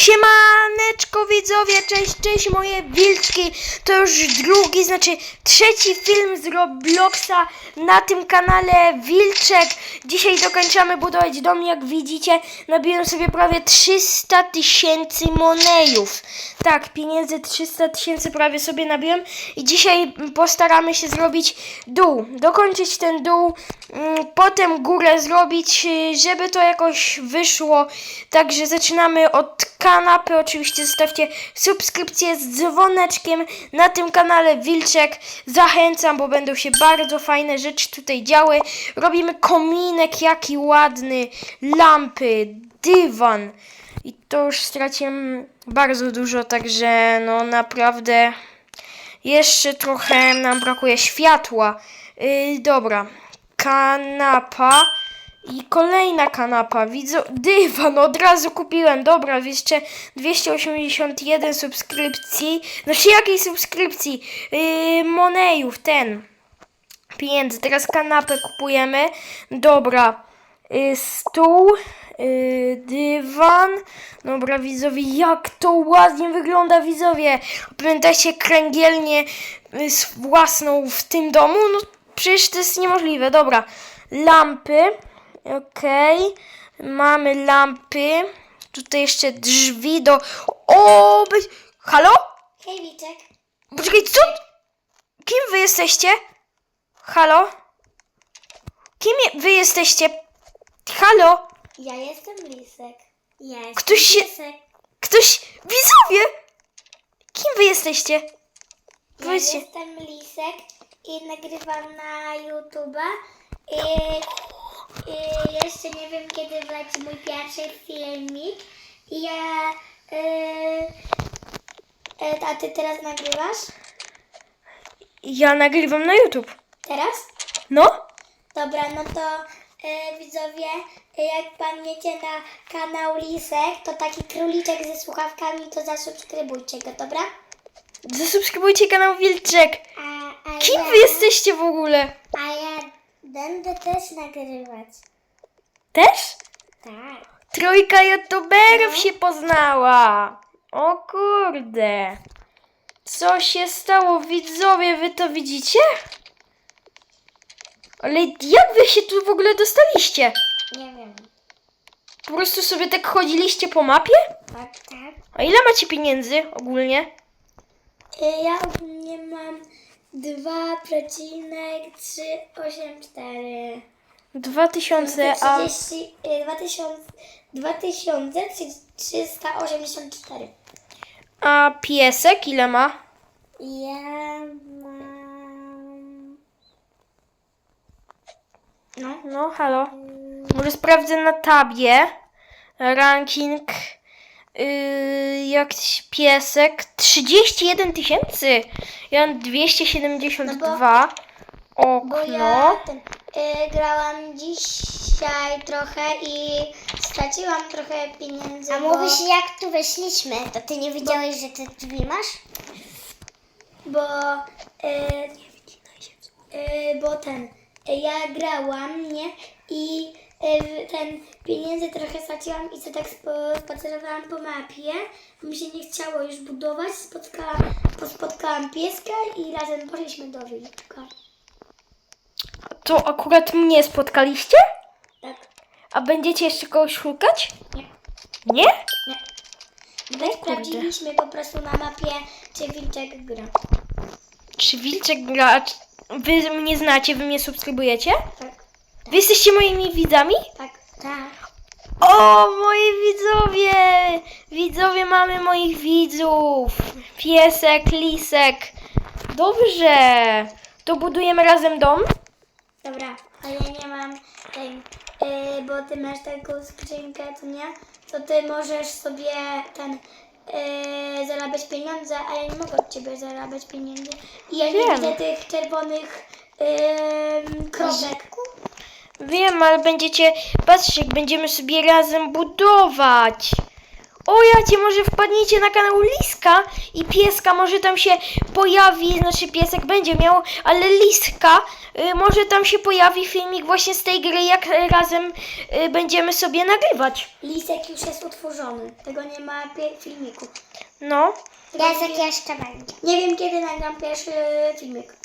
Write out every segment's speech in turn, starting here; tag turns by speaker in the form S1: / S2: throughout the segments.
S1: Siemaneczko widzowie, cześć, cześć moje wilczki. To już drugi, znaczy trzeci film z Robloxa na tym kanale Wilczek. Dzisiaj dokończamy budować dom, jak widzicie. Nabiłem sobie prawie 300 tysięcy monejów. Tak, pieniędzy 300 tysięcy prawie sobie nabiłem. I dzisiaj postaramy się zrobić dół, dokończyć ten dół, mm, potem górę zrobić, y, żeby to jakoś wyszło. Także zaczynamy od kanapy. Oczywiście zostawcie subskrypcję z dzwoneczkiem na tym kanale Wilczek. Zachęcam, bo będą się bardzo fajne rzeczy tutaj działy. Robimy kominek, jaki ładny, lampy, dywan. I to już straciłem bardzo dużo, także no naprawdę jeszcze trochę nam brakuje światła. Yy, dobra, kanapa. I kolejna kanapa, widzę, dywan, od razu kupiłem, dobra, jeszcze 281 subskrypcji, znaczy jakiej subskrypcji, yy, monejów, ten, pieniędzy, teraz kanapę kupujemy, dobra, yy, stół, yy, dywan, dobra widzowie, jak to ładnie wygląda widzowie, pamiętajcie kręgielnię yy, własną w tym domu, no przecież to jest niemożliwe, dobra, lampy, Okej. Mamy lampy. Tutaj jeszcze drzwi do. O! Be... Halo?
S2: Hej Wiczek,
S1: Poczekaj, co? Kim wy jesteście? Halo? Kim je... wy jesteście? Halo?
S2: ja jestem Lisek. Ja jestem
S1: Ktoś się-
S2: Lisek.
S1: Ktoś. Widzowie! Kim wy jesteście?
S2: Ja
S1: Powiedzcie.
S2: jestem Lisek i nagrywam na YouTube'a. I, I jeszcze nie wiem kiedy wleci mój pierwszy filmik. I ja... y, y, a ty teraz nagrywasz?
S1: Ja nagrywam na YouTube.
S2: Teraz?
S1: No?
S2: Dobra, no to y, widzowie, y, jak padniecie na kanał Lisek, to taki króliczek ze słuchawkami, to zasubskrybujcie go, dobra?
S1: Zasubskrybujcie kanał Wilczek.
S2: A, a
S1: Kim
S2: ja,
S1: wy jesteście w ogóle?
S2: A ja będę też nagrywać.
S1: Też?
S2: Tak.
S1: Trójka youtuberów
S2: No.
S1: się poznała. O kurde. Co się stało, widzowie? Wy to widzicie? Ale jak wy się tu w ogóle dostaliście?
S2: Nie wiem.
S1: Po prostu sobie tak chodziliście po mapie?
S2: Tak, tak.
S1: A ile macie pieniędzy ogólnie?
S2: Y, Ja ogólnie mam 2,384.
S1: 2000, a
S2: 30, y, 2000, 2384.
S1: a piesek ile ma?
S2: Ja mam... No.
S1: No, halo. Może sprawdzę na tabie ranking yy, jakiś piesek 31 tysięcy. Ja mam 272
S2: No Bo
S1: okno.
S2: ja ten, y, grałam dzisiaj trochę i straciłam trochę pieniędzy.
S3: A
S2: bo,
S3: mówisz, jak tu weszliśmy, to ty nie wiedziałeś, że te drzwi masz?
S2: Bo, y, y, bo ten, y, ja grałam, nie? I ten pieniędzy trochę straciłam i co tak spacerowałam po mapie. Mi się nie chciało już budować. Spotkałam, spotkałam pieska i razem poszliśmy do wilka.
S1: To akurat mnie spotkaliście?
S2: Tak.
S1: A będziecie jeszcze kogoś szukać?
S2: Nie.
S1: Nie?
S2: My sprawdziliśmy po prostu na mapie, czy wilczek gra.
S1: Czy Wilczek gra? Wy mnie znacie, wy mnie subskrybujecie?
S2: Tak,
S1: Wy jesteście moimi widzami?
S2: tak.
S3: Tak.
S1: O, moi widzowie! Widzowie, mamy moich widzów. Piesek, lisek. Dobrze. To budujemy razem dom?
S2: Dobra, a ja nie mam tej, yy, bo ty masz taką skrzynkę, to nie? To ty możesz sobie ten yy, zarabiać pieniądze, a ja nie mogę od ciebie zarabiać pieniędzy. I ja nie
S1: Wiem.
S2: widzę tych czerwonych yy, kropek.
S1: Wiem, ale będziecie... Patrzcie, jak będziemy sobie razem budować. O jacie, może wpadnijcie na kanał Liska i pieska, może tam się pojawi, znaczy piesek będzie miał, ale Liska, y, może tam się pojawi filmik właśnie z tej gry, jak razem y, będziemy sobie nagrywać.
S2: Lisek już jest utworzony. Tego nie ma pie- filmiku.
S1: No,
S3: Piesek jeszcze będzie.
S2: Nie wiem kiedy nagram pierwszy filmik.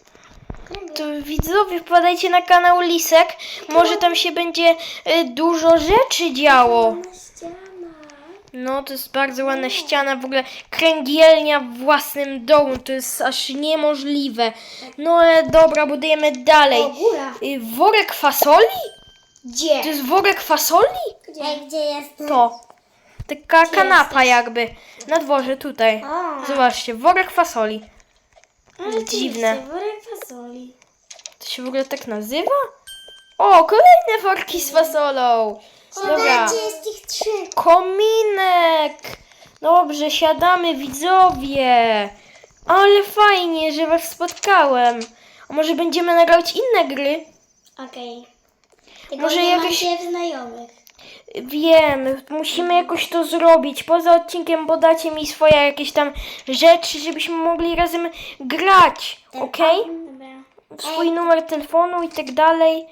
S1: To widzowie wpadajcie na kanał Lisek, może tam się będzie y, dużo rzeczy działo. No, to jest bardzo ładna ściana, w ogóle kręgielnia w własnym domu, to jest aż niemożliwe. No ale dobra, budujemy dalej.
S2: O, góra.
S1: Y, Worek fasoli?
S2: Gdzie?
S1: To jest worek fasoli?
S3: Ej, gdzie jest?
S1: To. Taka kanapa jakby. Na dworze tutaj. Zobaczcie, worek fasoli.
S2: Ale
S1: dziwne.
S2: Worek fasoli.
S1: To się w ogóle tak nazywa? O, kolejne worki z fasolą. Dobra.
S3: Jest ich trzy?
S1: Kominek! Dobrze, siadamy widzowie. Ale fajnie, że was spotkałem. A może będziemy nagrywać inne gry?
S2: Okej. Tylko
S1: Może
S2: nie
S1: jakieś-
S2: macie znajomych.
S1: Wiem, musimy jakoś to zrobić. Poza odcinkiem podacie mi swoje jakieś tam rzeczy, żebyśmy mogli razem grać. Okej?
S2: Dobra.
S1: Swój numer telefonu i tak dalej.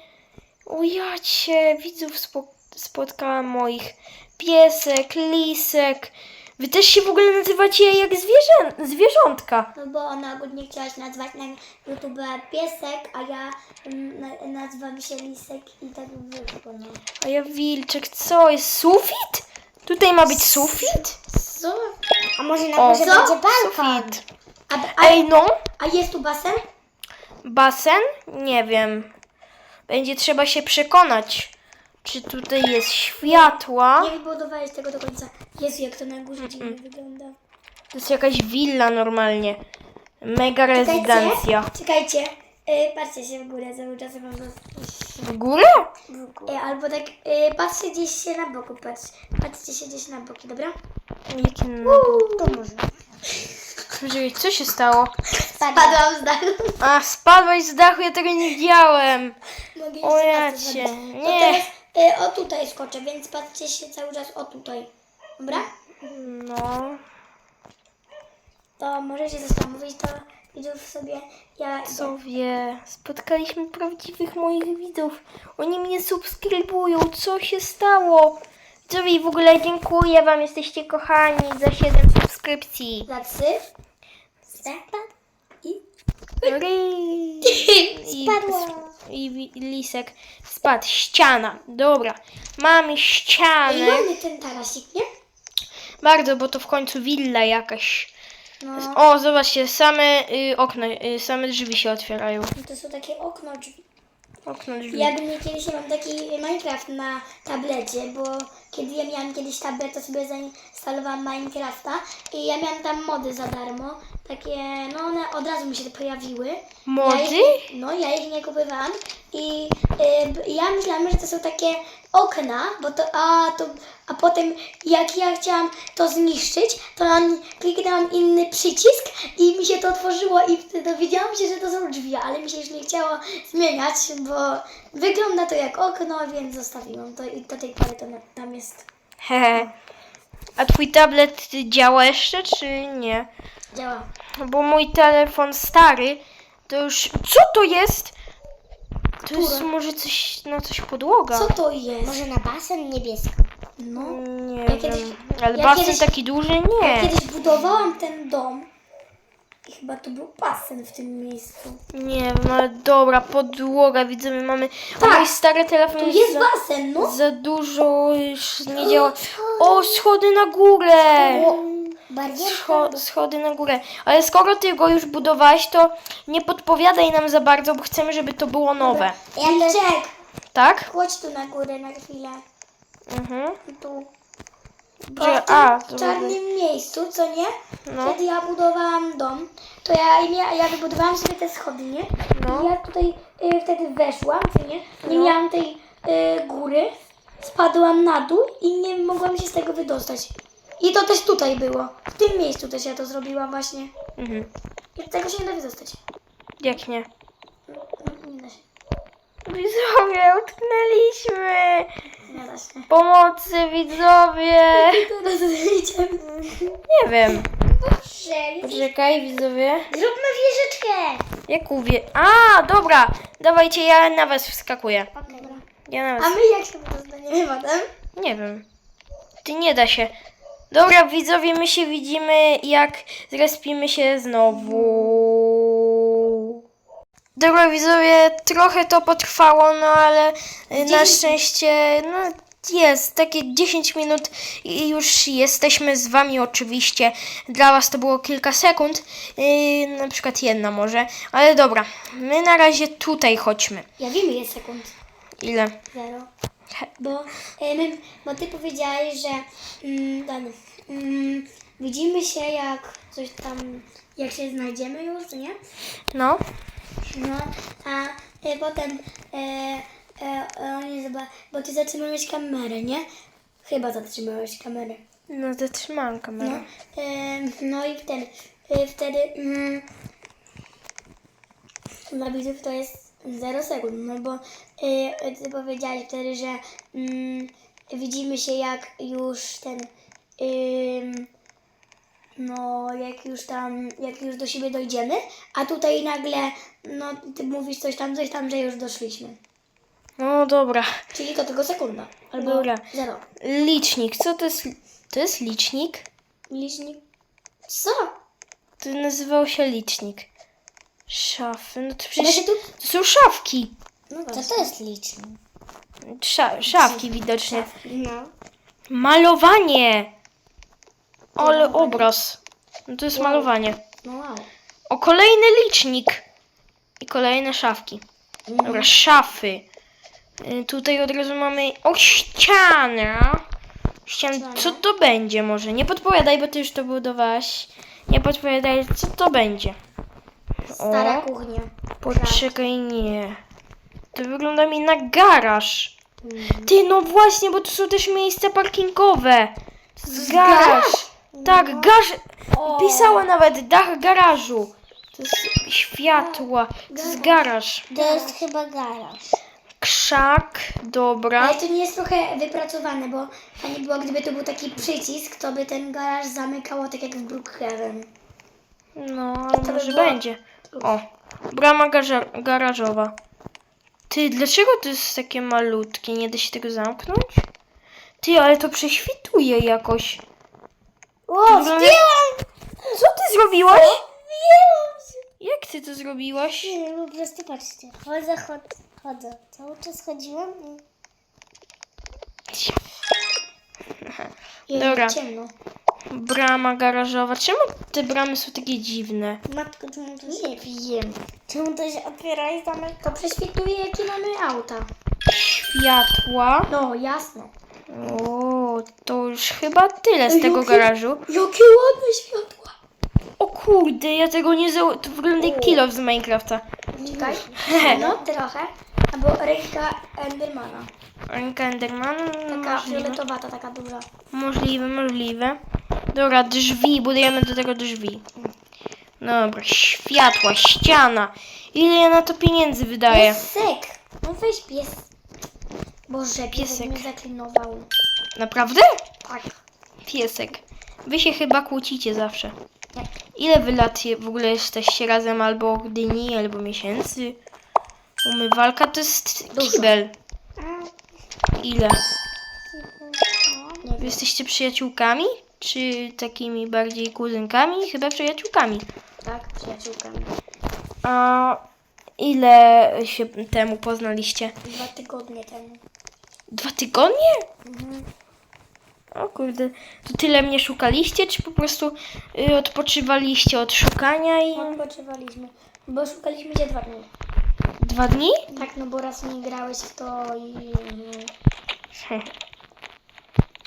S1: O ja cię, widzów spo, spotkałam moich. Piesek, lisek. Wy też się w ogóle nazywacie jak zwierzę, zwierzątka.
S2: No bo ona ogólnie chciałaś nazwać na YouTube piesek, a ja mm, na, nazywam się Lisek i tak wyszło. No.
S1: A ja wilczek, co jest sufit? Tutaj ma być sufit?
S2: Co?
S3: A może na
S1: O,
S3: górze
S2: co?
S3: będzie balkon?
S1: Sufit.
S2: A, a,
S1: Ej no,
S2: a jest tu basen?
S1: basen? Nie wiem. Będzie trzeba się przekonać, czy tutaj jest światła.
S2: Nie wybudowałeś tego do końca. Jezu, jak to na górze dziwnie wygląda.
S1: To jest jakaś willa normalnie. Mega rezydencja.
S2: Czekajcie. Y, patrzcie się w górę, cały czas mam to
S1: W górę?
S2: y, Albo tak, y, patrzcie gdzieś się na boku, patrz. Patrzcie się gdzieś na boki, dobra?
S1: Jakie no...
S3: To może.
S1: Czekaj, co się stało?
S2: Spadłam z dachu.
S1: A, spadłeś z dachu, ja tego nie widziałem.
S2: Mogę
S1: O
S2: jeszcze raz to zrobić.
S1: nie.
S2: Teraz o tutaj skoczę, więc patrzcie się cały czas o tutaj. Dobra?
S1: No.
S2: To możecie zastanowić to widzów sobie. Ja
S1: Co wie, spotkaliśmy prawdziwych moich widzów. Oni mnie subskrybują. Co się stało? Widzowie, w ogóle dziękuję wam, jesteście kochani za 7 subskrypcji.
S2: za psy.
S3: Spadł.
S2: I,
S3: Spadło.
S1: I lisek spadł. Ściana. Dobra. Mamy ścianę.
S2: mamy ten tarasik, nie?
S1: Bardzo, bo to w końcu willa jakaś.
S2: No.
S1: O, zobaczcie, same y, okna, y, same drzwi się otwierają.
S2: To są takie okno drzwi.
S1: Okno drzwi.
S2: Ja bym kiedyś mam taki Minecraft na tablecie, bo kiedy ja miałam kiedyś tablet, to sobie zainstalowałam Minecrafta i ja miałam tam mody za darmo. Takie, no one od razu mi się pojawiły.
S1: Mody?
S2: Ja ich, no ja ich nie kupowałam i y, ja myślałam, że to są takie okna, bo to, a, to, a potem jak ja chciałam to zniszczyć, to na- kliknęłam inny przycisk i mi się to otworzyło i wtedy dowiedziałam się, że to są drzwi, ale mi się już nie chciało zmieniać, bo wygląda to jak okno, więc zostawiłam to i do tej pory to tam jest.
S1: Hehe. A twój tablet działa jeszcze, czy nie?
S2: Działa.
S1: Bo mój telefon stary, to już... Co to jest? To jest może coś, no coś podłoga.
S2: Co to jest?
S3: Może na basen niebieski.
S2: No.
S1: Nie
S2: Ja
S1: wiem.
S2: kiedyś-
S1: Ale
S2: ja
S1: basen
S2: kiedyś-
S1: taki duży?
S2: Ja
S1: Nie.
S2: kiedyś budowałam ten dom i chyba tu był basen w tym miejscu.
S1: Nie wiem, ale dobra, podłoga, widzimy, mamy...
S2: Tak.
S1: O, mój stary telefon
S2: Tu
S1: jest za,
S2: basen, no.
S1: za dużo, już nie działa. O, schody na górę! Scho- schody na górę. Ale skoro ty go już budowałeś, to nie podpowiadaj nam za bardzo, bo chcemy, żeby to było nowe.
S3: Ja też...
S2: Wilczek,
S1: Tak?
S2: chodź tu na górę na chwilę.
S1: Mhm.
S2: Tu.
S1: Że,
S2: w tym
S1: a, to
S2: czarnym miejscu, co nie?
S1: No.
S2: Kiedy ja budowałam dom, to ja, ja, ja wybudowałam sobie te schody, nie?
S1: No.
S2: I ja tutaj y, wtedy weszłam, co nie? Nie
S1: No.
S2: miałam tej y, góry, spadłam na dół i nie mogłam się z tego wydostać. I to też tutaj było. W tym miejscu też ja to zrobiłam właśnie.
S1: Mhm.
S2: I tego się nie da wydostać.
S1: Jak nie?
S2: No, nie da się.
S1: Widzowie, utknęliśmy.
S2: Zgadza się.
S1: Pomocy widzowie!
S2: Teraz idziemy.
S1: Nie wiem.
S3: Boże,
S1: Poczekaj widzowie.
S3: zróbmy wieżyczkę.
S1: Jak uwie... A, dobra. Dawajcie, ja na was wskakuję.
S3: Okej.
S1: Ja na
S2: A
S1: was...
S2: my jak się dostaniemy potem?
S1: Nie wiem. Ty nie da się. Dobra, widzowie, my się widzimy, jak zrespimy się znowu. Dobra, widzowie, trochę to potrwało, no ale y, na szczęście, no jest, takie 10 minut i już jesteśmy z wami oczywiście. Dla was to było kilka sekund, yy, na przykład jedna może, ale dobra, my na razie tutaj chodźmy.
S2: Ja wiem ile sekund.
S1: Ile?
S2: Zero. Bo, e, my, bo ty powiedziałeś, że mm, mm, widzimy się jak coś tam, jak się znajdziemy już, nie?
S1: No,
S2: No, a e, potem oni zoba- bo ty zatrzymałeś kamerę, nie? Chyba zatrzymałeś kamerę.
S1: no zatrzymałam kamerę.
S2: No, no i wtedy, e, wtedy mm, dla widzów to jest 0 sekund, no bo e, ty powiedziałeś wtedy, że mm, widzimy się jak już ten ym, no jak już tam, jak już do siebie dojdziemy, a tutaj nagle no ty mówisz coś tam, coś tam, że już doszliśmy.
S1: No dobra.
S2: Czyli to tylko sekunda. Albo
S1: Dobra.
S2: zero.
S1: Licznik, co to jest? To jest licznik?
S2: Licznik. Co?
S1: To nazywał się licznik. Szafy, no to przecież
S2: tu?
S1: to są szafki.
S2: No
S3: Co to jest licznik?
S1: Sza, szafki widocznie.
S2: No.
S1: Malowanie! Ale obraz. No to jest malowanie.
S2: No wow.
S1: O, kolejny licznik. I kolejne szafki. Dobra, szafy. Y, Tutaj od razu mamy... O, ściana! Ścian... Co to będzie może? Nie podpowiadaj, bo ty już to budowałaś. Nie podpowiadaj, co to będzie.
S2: Stara
S1: O.
S2: kuchnia.
S1: Poczekaj, nie. To wygląda mi na garaż. Ty, no właśnie, bo tu są też miejsca parkingowe. Garaż. Tak, garaż. Pisała nawet dach garażu. To jest światła. To jest garaż.
S3: To jest chyba garaż.
S1: Krzak, dobra.
S2: Ale to nie jest trochę wypracowane, bo fajnie było, gdyby to był taki przycisk, to by ten garaż zamykało tak jak w Brookhaven.
S1: No, ale
S2: by
S1: może
S2: było-
S1: będzie. O, brama garażowa. Ty, dlaczego to jest takie malutkie? Nie da się tego zamknąć? Ty, ale to prześwituje jakoś.
S3: O,
S1: Wygląda- Co ty zrobiłaś? Jak ty to zrobiłaś?
S3: Nie, po prostu patrzcie. Chodzę, chodzę, chodzę. Cały czas chodziłam i...
S1: Dobra.
S2: ciemno.
S1: Brama garażowa. Czemu te bramy są takie dziwne?
S3: Matko, czemu to
S2: Nie wiem.
S3: Czemu to się otwiera i zamyka?
S2: To prześwituje, jakie mamy auta.
S1: Światła.
S2: No, jasno.
S1: O, to już chyba tyle z tego garażu.
S2: Jakie ładne światła.
S1: O kurde, ja tego nie za... To wygląda jak kilo z Minecrafta.
S2: Czekaj. No, trochę. Albo ręka Endermana.
S1: Ręka Endermana?
S2: Taka
S1: Możliwe.
S2: fioletowata, taka duża.
S1: Możliwe, możliwe. Dobra, drzwi, budujemy do tego drzwi. Dobra, światła, ściana. Ile ja na to pieniędzy wydaję?
S2: Piesek. No weź pies. Boże, piesek
S1: Piesek.
S2: mnie zaklinował.
S1: Naprawdę?
S2: Tak.
S1: Piesek. Wy się chyba kłócicie zawsze. Ile wy lat w ogóle jesteście razem? Albo dni, albo miesięcy? Umywalka to jest kibel. Ile?
S2: Nie
S1: Wy jesteście przyjaciółkami? Czy takimi bardziej kuzynkami? Chyba przyjaciółkami.
S2: Tak, przyjaciółkami.
S1: A ile się temu poznaliście?
S2: Dwa tygodnie temu.
S1: Dwa tygodnie? O kurde, to tyle mnie szukaliście, czy po prostu y, odpoczywaliście od szukania i
S2: Odpoczywaliśmy. Bo szukaliśmy cię dwa dni.
S1: dwa dni?
S2: Tak, no bo raz nie grałeś w to i...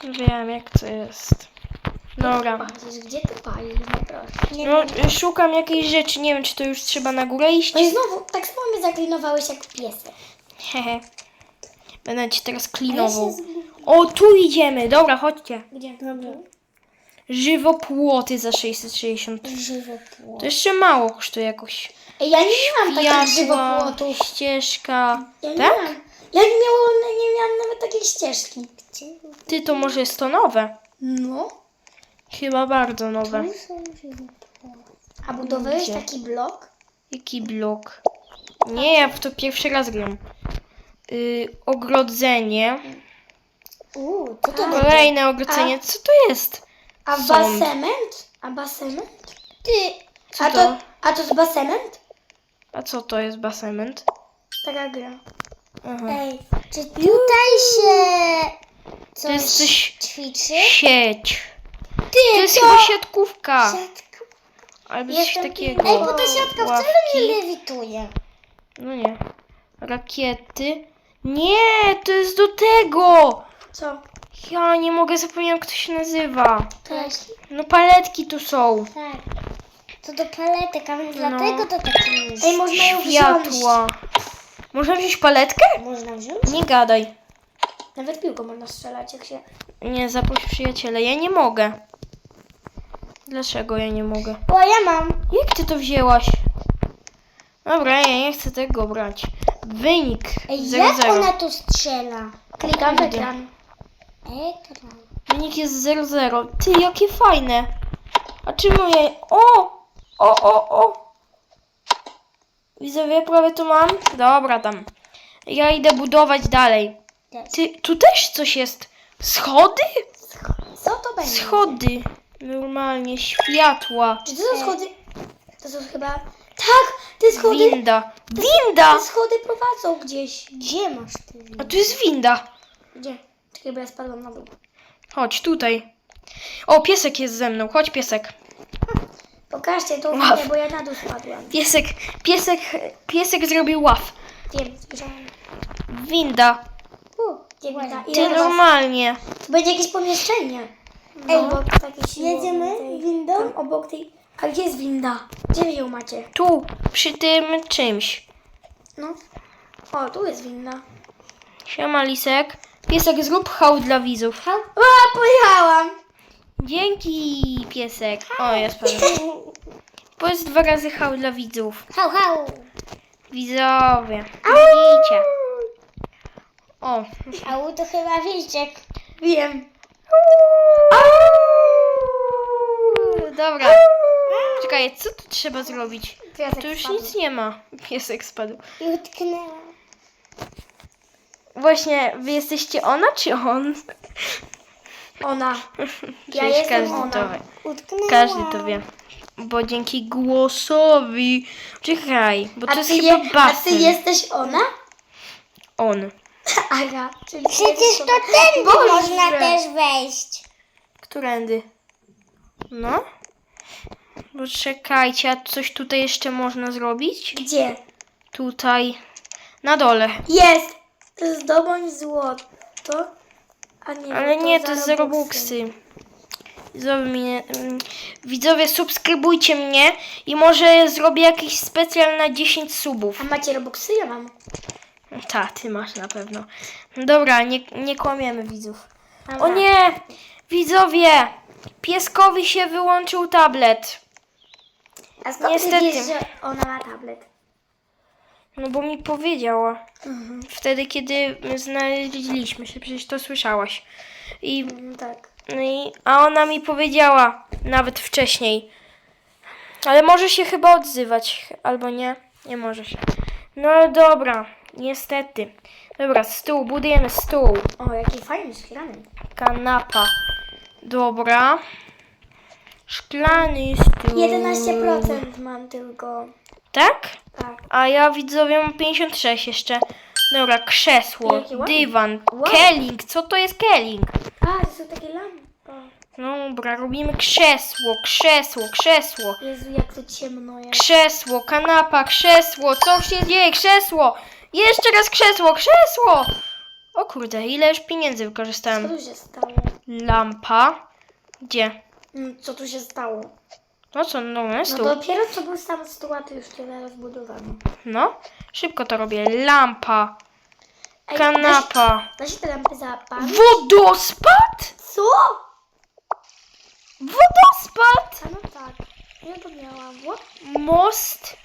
S1: Wiem jak to jest. Dobra.
S2: Palisz, gdzie ty palisz? No proszę.
S1: No, y, szukam jakiejś rzeczy, nie wiem czy to już trzeba na górę iść.
S2: No i znowu, tak samo mnie zaklinowałeś jak piesek.
S1: Hehe. Będę ci teraz klinował. O, tu idziemy, dobra, chodźcie.
S2: Gdzie?
S3: Dobra.
S1: Żywopłoty za 660.
S3: Żywopłot.
S1: To jeszcze mało kosztuje jakoś.
S2: Ej, ja nie mam takich żywopłotów.
S1: ścieżka.
S2: Ja nie
S1: Tak?
S2: Ja nie miałam, nie miałam nawet takiej ścieżki.
S3: Gdzie?
S1: Ty, to może jest to nowe?
S2: No.
S1: Chyba bardzo nowe.
S2: A budowałeś
S1: Gdzie?
S2: taki blok?
S1: Jaki blok? Nie, ja w to pierwszy raz gram. Yy, ogrodzenie.
S3: Uuu, to to będzie.
S1: Kolejne ogrodzenie. Co to jest?
S2: A
S1: Sąd.
S2: basement? A basement?
S3: Ty,
S1: Co
S2: A
S1: to?
S2: to, a to jest basement?
S1: A co to jest basement?
S2: Taka gra.
S1: Aha.
S3: ej, czy tutaj się
S1: To
S3: coś
S1: jest coś...
S3: ćwiczy?
S1: Sieć.
S3: Ty,
S1: To jest chyba siatkówka.
S3: Siatka.
S1: Albo coś
S2: Jestem
S1: takiego.
S3: Ej, bo ta siatka wcale nie
S1: Ławki.
S3: lewituje.
S1: No nie. Rakiety. Nie, to jest do tego.
S2: Co?
S1: Ja nie mogę zapomnieć, jak to się nazywa.
S3: Tak,
S1: No paletki tu są.
S3: tak. To do paletek, a więc dlatego to taki jest.
S2: Ej, można ją wziąć.
S1: Światła. Można wziąć paletkę?
S3: Można wziąć?
S1: Nie gadaj.
S2: Nawet piłką można strzelać, jak się...
S1: Nie, zaproś przyjaciela. Ja nie mogę. Dlaczego ja nie mogę?
S3: O, ja mam.
S1: Jak ty to wzięłaś? Dobra, ja nie chcę tego brać. Wynik
S3: Ej,
S1: 0-0.
S3: jak ona tu strzela?
S2: Klikam w ekran.
S3: Ekran.
S1: Wynik jest 0-0. Ty, jakie fajne. A czemu ja... O! O, o, o! Widzowie, prawie tu mam? Dobra, tam. Ja idę budować dalej. Ty, tu też coś jest. Schody?
S2: Co to będzie?
S1: Schody. Normalnie, światła.
S2: Czy to są schody? To są chyba... Tak! Te schody...
S1: Winda. Winda!
S2: Te schody prowadzą gdzieś.
S3: Gdzie masz ty?
S1: A tu jest winda.
S2: Gdzie? Czekaj, bo ja spadłam na dół.
S1: Chodź, tutaj. O, piesek jest ze mną. Chodź, piesek.
S2: Pokażcie tą
S1: Ław.
S2: windę, bo ja na dół spadłam.
S1: Piesek, piesek, piesek zrobił ław.
S2: Wiem, słyszałam.
S1: Winda.
S3: U,
S2: winda?
S1: Ty
S2: Ile was?
S1: normalnie.
S2: To będzie jakieś pomieszczenie.
S3: Ej,
S2: obok takiej siłowni
S3: jedziemy windą?
S2: Obok tej... A gdzie jest winda? Gdzie wy ją macie?
S1: Tu, przy tym czymś.
S2: No. O, tu jest winda.
S1: Siema, Lisek. Piesek, zrób hał dla widzów.
S3: Hał?
S2: A, pojechałam!
S1: Dzięki, piesek. O, ja spadłem. Powiedz dwa razy hał dla widzów.
S3: Hał, hał.
S1: Widzowie. Widzicie. O.
S3: Hał to chyba wilczek.
S2: Wiem.
S1: Dobra. Czekaj, co tu trzeba zrobić?
S2: Piasek
S1: Tu już
S2: spadł.
S1: nic nie ma. Piesek spadł.
S3: I.
S1: Właśnie, wy jesteście ona czy on?
S2: Ona. Ja
S1: Przecież
S2: jestem
S1: każdy
S2: ona.
S1: to wie.
S3: Utknęła.
S1: Każdy to wie. Bo dzięki głosowi. Czekaj, bo to
S2: A
S1: jest
S2: ty,
S1: chyba
S2: je, a ty
S1: basen.
S2: jesteś ona?
S1: On.
S2: Aga. Czyli
S3: Przecież to ten
S2: Boże.
S3: można też wejść.
S1: Którędy? No. Bo czekajcie, a coś tutaj jeszcze można zrobić?
S2: Gdzie?
S1: Tutaj. Na dole.
S2: Jest! Zdobądź złoto. A nie,
S1: Ale nie, to jest za Robuxy. Widzowie, mnie, mm, widzowie, subskrybujcie mnie i może zrobię jakiś specjal na 10 subów.
S2: A macie Robuxy? Ja mam.
S1: Ta, ty masz na pewno. Dobra, nie, nie kłamiemy widzów. O nie! Widzowie! Pieskowi się wyłączył tablet.
S2: A skąd
S1: Niestety.
S2: ty wiesz, że ona ma tablet?
S1: No bo mi powiedziała.
S2: Mhm.
S1: Wtedy, kiedy znaleźliśmy się, przecież to słyszałaś. I,
S2: Mm, tak.
S1: no i, a ona mi powiedziała nawet wcześniej. Ale może się chyba odzywać, albo nie. Nie może się. No dobra, niestety. Dobra, stół, budujemy stół.
S2: O, jaki fajny, szklany.
S1: Kanapa. Dobra. Szklany stół.
S2: 11% mam tylko.
S1: Tak?
S2: Tak.
S1: A ja widzowie mam 56 jeszcze. Dobra, krzesło,
S2: ładne.
S1: dywan,
S2: Wow.
S1: kelling. Co to jest kelling?
S2: A, to są takie lampy.
S1: Dobra, robimy krzesło, krzesło, krzesło.
S2: Jezu, jak to ciemno jest.
S1: Krzesło, kanapa, krzesło. Co się dzieje? Krzesło! Jeszcze raz krzesło, krzesło! O kurde, ile już pieniędzy
S2: Co
S1: wykorzystałem.
S2: tu się stało?
S1: Lampa. Gdzie?
S2: Mm, Co tu się stało?
S1: No co, no na
S2: No
S1: stół.
S2: dopiero co był sam stół, a już tyle rozbudowano.
S1: No, szybko to robię. Lampa,
S2: Ej,
S1: kanapa.
S2: Da się, da się te lampy zapalić?
S1: Wodospad?
S2: Co?
S1: Wodospad!
S2: A no tak. Ja to miałam. What?
S1: Most.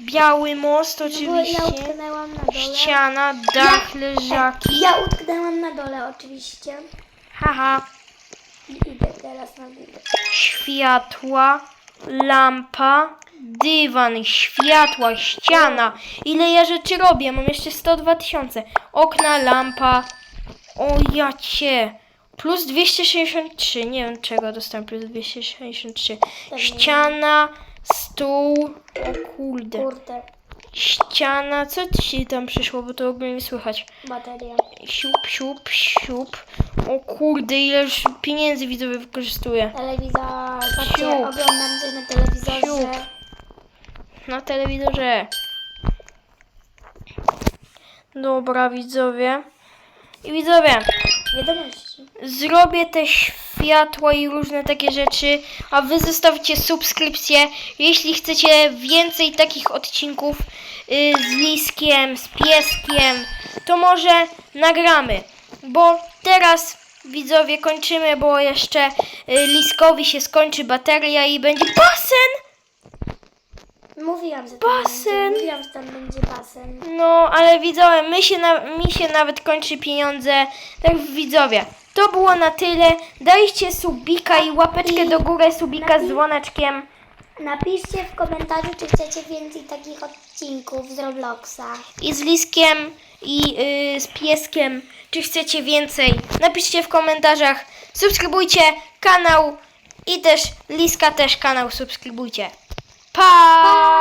S1: Biały most
S2: Bo ja
S1: oczywiście.
S2: utknęłam na dole.
S1: Ściana, dach, leżaki.
S2: Ja utknęłam na dole oczywiście.
S1: Haha.
S2: I idę teraz na górę.
S1: Światła, lampa, dywan, światła, ściana. Ile ja rzeczy robię? Mam jeszcze 102 tysiące. Okna, lampa. O ja cię. Plus 263. Nie wiem czego dostałem plus 263. Ściana, stół. O kurde.
S2: Kurde,
S1: Ściana. Co ci tam przyszło, bo to ogólnie nie słychać.
S2: bateria.
S1: Siup, siup, siup. O kurde, ile już pieniędzy widzowie wykorzystuję.
S2: Telewizor. Patrzcie,
S1: Siup.
S2: oglądam coś na telewizorze.
S1: Siup. Na telewizorze. Dobra, widzowie. I widzowie,
S2: Wiadomości.
S1: zrobię te światła i różne takie rzeczy, a wy zostawcie subskrypcję, jeśli chcecie więcej takich odcinków y, z Liskiem, z Pieskiem, to może nagramy, bo teraz widzowie kończymy, bo jeszcze y, Liskowi się skończy bateria i będzie basen!
S2: Mówiłam, że tam
S1: Basen.
S2: będzie. Mówiłam, że tam będzie basen.
S1: No, ale widzowie, my się na, mi się nawet kończy pieniądze. Tak widzowie, to było na tyle. Dajcie subika i łapeczkę
S2: I
S1: do góry, subika z dzwoneczkiem.
S2: Napiszcie w komentarzu, czy chcecie więcej takich odcinków z Robloxa.
S1: I z Liskiem i y, z Pieskiem. Czy chcecie więcej? Napiszcie w komentarzach. Subskrybujcie kanał i też Liska też kanał subskrybujcie. Pa!